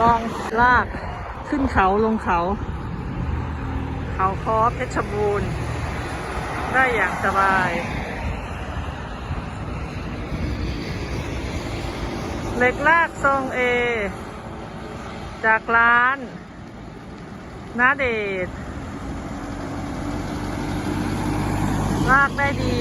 ลองลากขึ้นเขาลงเขา เขาคอเพชรบูรณ์ ได้อย่างสบาย เหล็กลากทรงเอ จากร้านนาเดชลากได้ดี